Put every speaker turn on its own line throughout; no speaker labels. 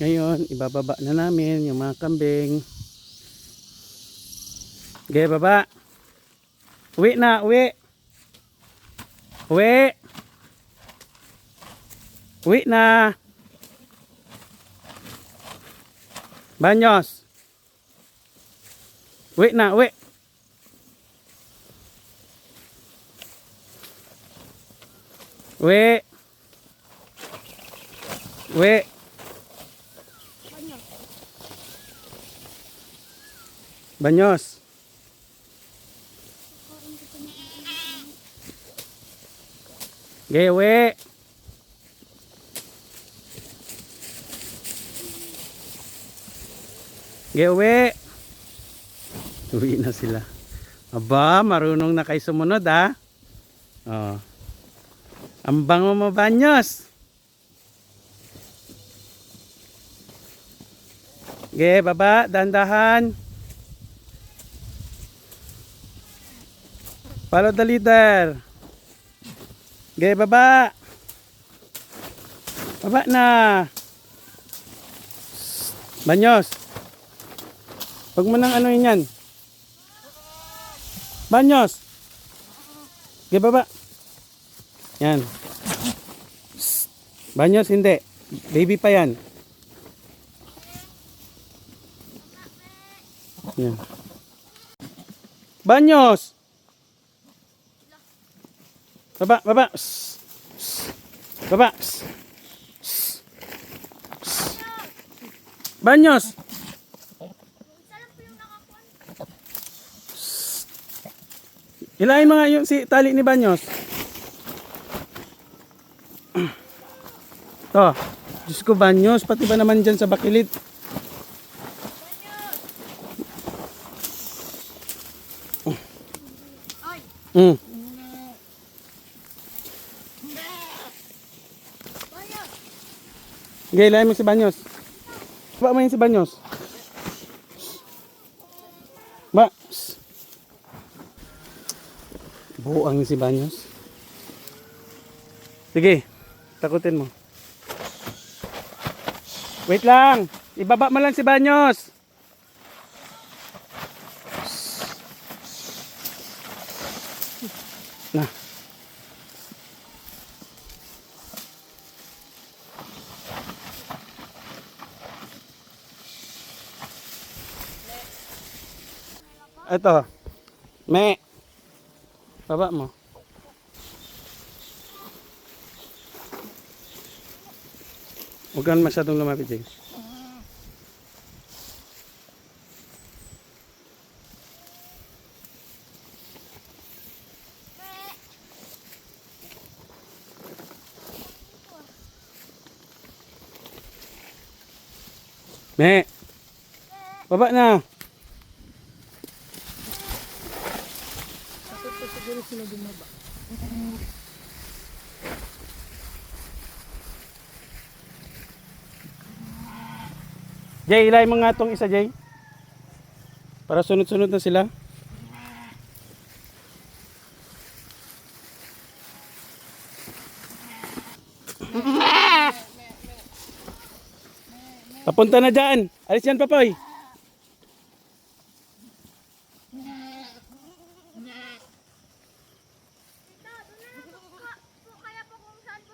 Ngayon, ibababa na namin yung mga kambing. Okay, baba. Uwi na, uwi. Uwi. Uwi na. Banyos. Uwi na, uwi. Uwi. Uwi. Banyos. Gewe. Gewe. Uwi na sila. Aba, marunong na kayo sumunod ha. Oh. Ang bango mo, Banyos. Ge, baba, dandahan. Follow the leader. Ge, baba. Baba na. Banyos. Huwag mo nang ano yan. Banyos. Ge, baba. Yan. Banyos, hindi. Baby pa yan. Yan. Banyos. Baba, baba. Shh. Shh. Baba. Shh. Shh. Shh. Banyos. Mo nga yung si tali ni Banyos. To. Diyos ko, Banyos. Pati ba naman dyan sa bakilit? Mm. Lahat mo si Banyos. Ba mo yun si Banyos. Ba. Buang si Banyos. Sige, takutin mo. Wait lang. Ibaba mo lang si Banyos. Na. Ito. Me. Baba mo. Huwag kang masyadong lumapit, James. Me. Baba na. Jay, ilay mo nga isa, Jay. Para sunod-sunod na sila. Papunta na dyan. Alis yan, Papoy.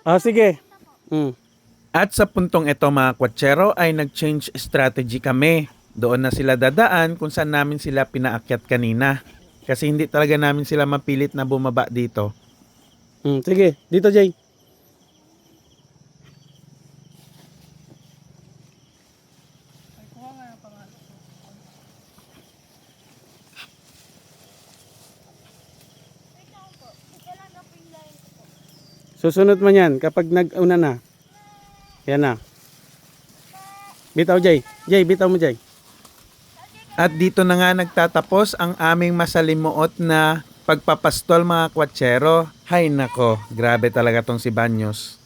Ah, sige. Mm.
At sa puntong ito mga kwatsero ay nag-change strategy kami. Doon na sila dadaan kung saan namin sila pinaakyat kanina. Kasi hindi talaga namin sila mapilit na bumaba dito.
Mm, sige, dito, Jay. Susunod mo yan kapag nag-una na. Yan na. Bitaw, Jay. Jay, bitaw mo, Jay.
At dito na nga nagtatapos ang aming masalimuot na pagpapastol mga kwatsero. Hay nako, grabe talaga tong si Banyos.